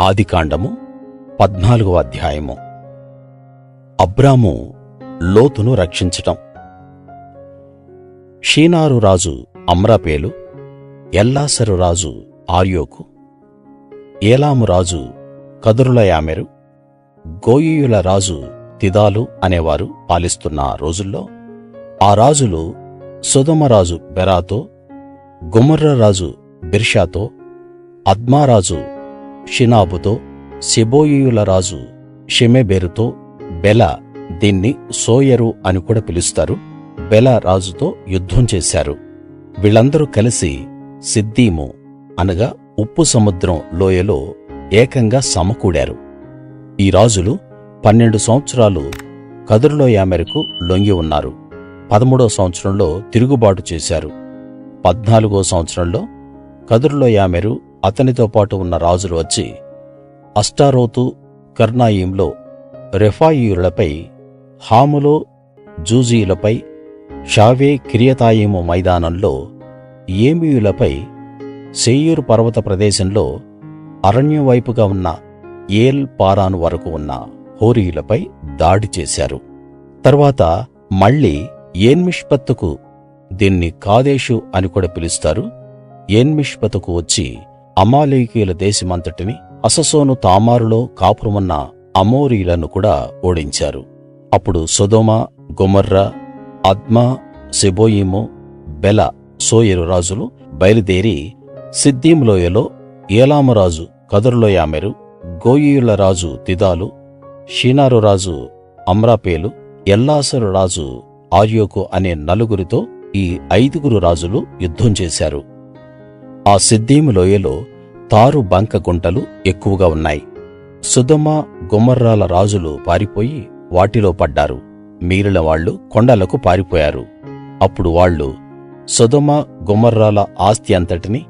ఆదికాండము పద్నాలుగవ అధ్యాయము. అబ్రాము లోతును రక్షించటం. షీనారు రాజు అమ్రాపేలు ఎల్లాసరు రాజు ఆర్యోకు ఏలాము రాజు కదురులయామెరు గోయీయుల రాజు తిదాలు అనేవారు పాలిస్తున్న రోజుల్లో ఆ రాజులు సుధమరాజు బెరాతో గుమర్రరాజు రాజు బిర్షాతో అద్మారాజు షినాబుతో సెబోయీయుల రాజు షెమెబెరుతో బెల దీన్ని సోయరు అని కూడా పిలుస్తారు. బెల రాజుతో యుద్ధం చేశారు. వీళ్ళందరూ కలిసి సిద్దీము అనగా ఉప్పు సముద్రం లోయలో ఏకంగా సమకూడారు. ఈ రాజులు పన్నెండు సంవత్సరాలు కదురులోయామెరకు లొంగి ఉన్నారు. పదమూడో సంవత్సరంలో తిరుగుబాటు చేశారు. పద్నాలుగో సంవత్సరంలో కదురులోయామెరు అతనితో పాటు ఉన్న రాజులు వచ్చి అష్టారోతు కర్నాయింలో రెఫాయీయులపై హాములో జూజీయులపై షావే కిరియతాయిము మైదానంలో ఏమీయులపై సేయూర్ పర్వత ప్రదేశంలో అరణ్యం వైపుగా ఉన్న ఏల్ పారాను వరకు ఉన్న హోరీయులపై దాడి చేశారు. తర్వాత మళ్ళీ ఏన్మిష్పత్తుకు దీన్ని కాదేషు అని కూడా పిలుస్తారు. ఏన్మిష్పతుకు వచ్చి అమాలేకీయుల దేశమంతటిని అససోను తామారులో కాపురమున్న అమోరీయులను కూడా ఓడించారు. అప్పుడు సొదొమ గొమొర్రా అద్మా సెబోయిము బెల సోయరు రాజులు బయలుదేరి సిద్దీం లోయలో ఏలాము రాజు కదురులోయామెరు గోయీయుల రాజు తిదాలు షీనారు రాజు అమ్రాపేలు ఎల్లాసరు రాజు ఆర్యోకు అనే నలుగురితో ఈ ఐదుగురు రాజులు యుద్ధం చేశారు. ఆ సిద్దీము లోయలో తారు బంక గుంటలు ఎక్కువగా ఉన్నాయి. సుధమ గుమర్రాల రాజులు పారిపోయి వాటిలో పడ్డారు. మిగిలిన వాళ్ళు కొండలకు పారిపోయారు. అప్పుడు వాళ్ళు సొదొమ గుమర్రాల ఆస్తి అంతటిని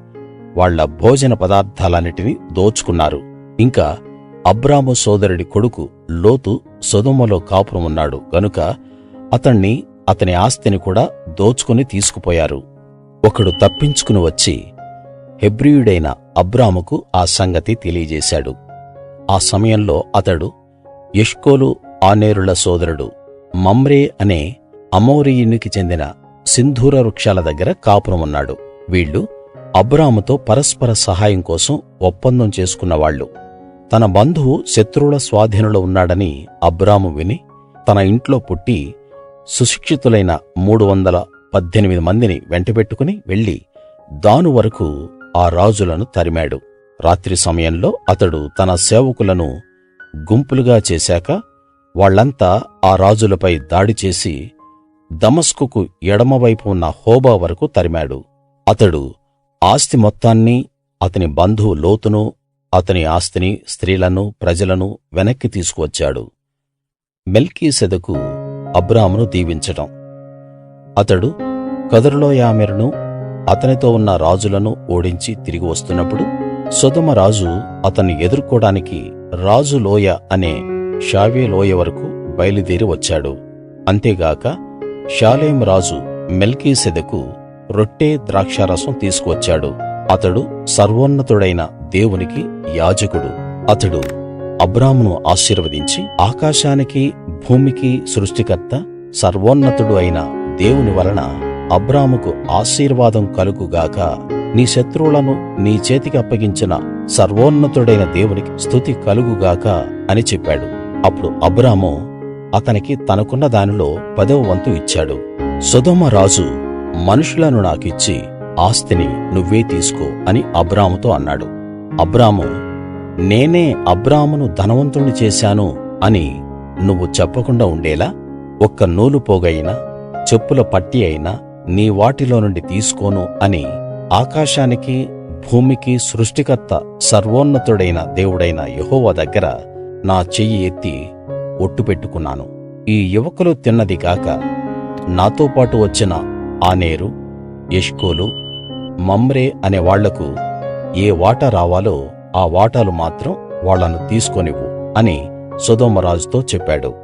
వాళ్ళ భోజన పదార్థాలన్నిటినీ దోచుకున్నారు. ఇంకా అబ్రాము సోదరుడి కొడుకు లోతు సొదొమలో కాపురం ఉన్నాడు. గనుక అతణ్ణి అతని ఆస్తిని కూడా దోచుకుని తీసుకుపోయారు. ఒకడు తప్పించుకుని వచ్చి హెబ్రీయుడైన అబ్రాముకు ఆ సంగతి తెలియజేశాడు. ఆ సమయంలో అతడు ఎష్కోలు ఆనేరుల సోదరుడు మమ్రే అనే అమోరీయునికి చెందిన సింధూర వృక్షాల దగ్గర కాపురం ఉన్నాడు. వీళ్ళు అబ్రాముతో పరస్పర సహాయం కోసం ఒప్పందం చేసుకున్నవాళ్ళు తన బంధువు శత్రువుల స్వాధీనంలో ఉన్నాడని అబ్రాము విని తన ఇంట్లో పుట్టి సుశిక్షితులైన మూడు వందల పద్దెనిమిది మందిని వెంటబెట్టుకుని వెళ్ళి దాను వరకు ఆ రాజులను తరిమాడు. రాత్రి సమయంలో అతడు తన సేవకులను గుంపులుగా చేశాక వాళ్ళంతా ఆ రాజులపై దాడి చేసి దమస్కుకు ఎడమవైపు ఉన్న హోబా వరకు తరిమాడు. అతడు ఆస్తి మొత్తాన్నీ అతని బంధువు లోతును అతని ఆస్తిని స్త్రీలను ప్రజలను వెనక్కి తీసుకువచ్చాడు. మెల్కీసెదకు అబ్రామును దీవించటం. అతడు కదరులోయామెరును అతనితో ఉన్న రాజులను ఓడించి తిరిగి వస్తున్నప్పుడు సొదొమ రాజు అతన్ని ఎదుర్కోడానికి రాజు లోయ అనే షావే లోయ వరకు బయలుదేరి వచ్చాడు. అంతేగాక షాలేం రాజు మెల్కీసెదకు రొట్టె ద్రాక్షారసం తీసుకువచ్చాడు. అతడు సర్వోన్నతుడైన దేవునికి యాజకుడు. అతడు అబ్రామును ఆశీర్వదించి ఆకాశానికి భూమికి సృష్టికర్త సర్వోన్నతుడు అయిన దేవుని వలన అబ్రాముకు ఆశీర్వాదం కలుగుగాక నీ శత్రువులను నీ చేతికి అప్పగించిన సర్వోన్నతుడైన దేవునికి స్తుతి కలుగుగాక అని చెప్పాడు. అప్పుడు అబ్రాము అతనికి తనకున్న దానిలో పదవ వంతు ఇచ్చాడు. సొదొమ రాజు మనుషులను నాకిచ్చి ఆస్తిని నువ్వే తీసుకో అని అబ్రాముతో అన్నాడు. అబ్రాము నేనే అబ్రామును ధనవంతుణ్ణి చేశాను అని నువ్వు చెప్పకుండా ఉండేలా ఒక్క నూలు పోగైనా చెప్పుల పట్టి అయినా నీ వాటిలో నుండి తీసుకోను అని ఆకాశానికి భూమికి సృష్టికర్త సర్వోన్నతుడైన దేవుడైన యెహోవా దగ్గర నా చెయ్యి ఎత్తి ఒట్టు పెట్టుకున్నాను. ఈ యువకులు తిన్నది కాక నాతో పాటు వచ్చిన ఆనేరు ఎష్కోలు మమ్రే అనే వాళ్ళకు ఏ వాటా రావాలో ఆ వాటాలు మాత్రం వాళ్ళను తీసుకోనివ్వు అని సుధోమరాజుతో చెప్పాడు.